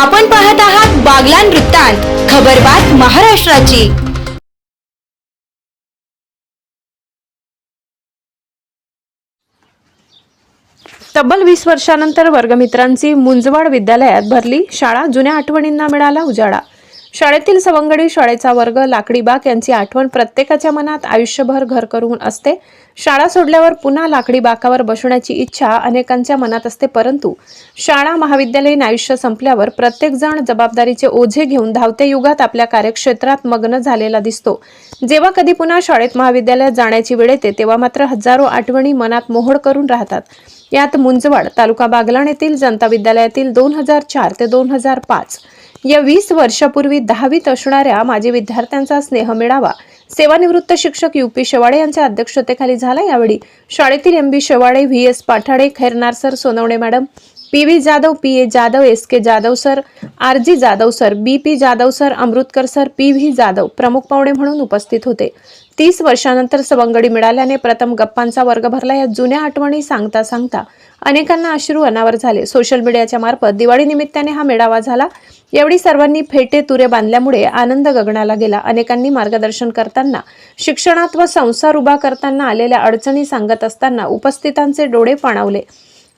आपण पाहत आहात बागलान वृत्तांत खबरबात महाराष्ट्राची. तब्बल वीस वर्षानंतर वर्गमित्रांची मुंजवाड विद्यालयात भरली शाळा जुन्या आठवणींना मिळाला उजाळा. शाळेतील सवंगडी शाळेचा वर्ग लाकडीबाग यांची आठवण प्रत्येकाच्या मनात आयुष्यभर घर करून असते. शाळा सोडल्यावर पुन्हा लाकडी बाकावर बसण्याची इच्छा अनेकांच्या मनात असते परंतु शाळा महाविद्यालयीन आयुष्य संपल्यावर प्रत्येकजण जबाबदारीचे ओझे घेऊन धावत्या युगात आपल्या कार्यक्षेत्रात मग्न झालेला दिसतो. जेव्हा कधी पुन्हा शाळेत महाविद्यालयात जाण्याची वेळ येते तेव्हा मात्र हजारो आठवणी मनात मोहोड करून राहतात. यात मुंजवाड तालुका बागलाण येथील जनता विद्यालयातील दोन हजार चार ते दोन हजार पाच या वीस वर्षापूर्वी दहावीत असणाऱ्या माजी विद्यार्थ्यांचा स्नेह मिळावा. सेवानिवृत्त शिक्षक यू. पी. शेवाडे यांच्या अध्यक्षतेखाली झाला यावेळी शाळेतील M. B. Shewade V. S. Pathade Khairnar sir Sonawane madam P V Jadhav P A Jadhav S K Jadhav sir R G Jadhav sir B P Jadhav sir Amrutkar sir P V Jadhav प्रमुख पाहुणे म्हणून उपस्थित होते. तीस वर्षानंतर सवंगडी मिळाल्याने प्रथम गप्पांचा वर्ग भरला. या जुन्या आठवणी सांगता सांगता अनेकांना अश्रू अनावर झाले. सोशल मीडियाच्या मार्फत दिवाळी निमित्ताने हा मेळावा झाला. यावेळी सर्वांनी फेटे तुरे बांधल्यामुळे आनंद गगनाला गेला. अनेकांनी मार्गदर्शन करताना शिक्षणात व संसार उभा करताना आलेल्या अडचणी सांगत असताना उपस्थितांचे डोळे पाणावले.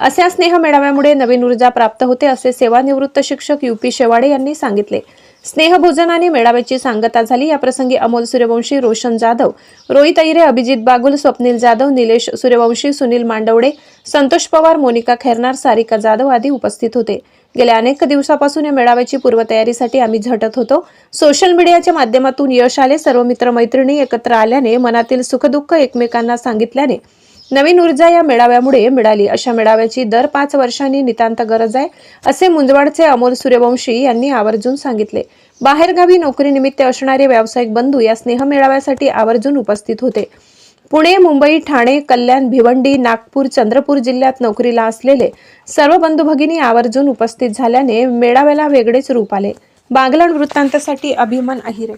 अशा स्नेह मेळाव्यामुळे नवीन ऊर्जा प्राप्त होते असे सेवानिवृत्त शिक्षक यू पी शेवाडे यांनी सांगितले. स्नेहभोजनाने आणि मेळाव्याची सांगता झाली. या प्रसंगी अमोल सूर्यवंशी रोशन जाधव रोहित अहिरे अभिजित बागुल स्वप्नील जाधव निलेश सूर्यवंशी सुनील मांडवडे संतोष पवार मोनिका खैरनार सारिका जाधव आदी उपस्थित होते. गेल्या अनेक दिवसापासून या मेळाव्याची पूर्वतयारीसाठी आम्ही झटत होतो. सोशल मीडियाच्या माध्यमातून यश आले. सर्व मित्रमैत्रिणी एकत्र आल्याने मनातील सुखदुःख एकमेकांना सांगितल्याने नवीन ऊर्जा या मेळाव्यामुळे मिळाली. अशा मेळाव्याची दर पाच वर्षांनी नितांत गरज आहे असे मुंजवाडचे अमोल सूर्यवंशी यांनी आवर्जून सांगितले. बाहेरगावी नोकरीनिमित्त असणारे व्यावसायिक बंधू या स्नेह मेळाव्यासाठी आवर्जून उपस्थित होते. पुणे मुंबई ठाणे कल्याण भिवंडी नागपूर चंद्रपूर जिल्ह्यात नोकरीला असलेले सर्व बंधू भगिनी आवर्जून उपस्थित झाल्याने मेळाव्याला वेगळेच रूप आले. बागलाण वृत्तांतासाठी अभिमान अहिरे.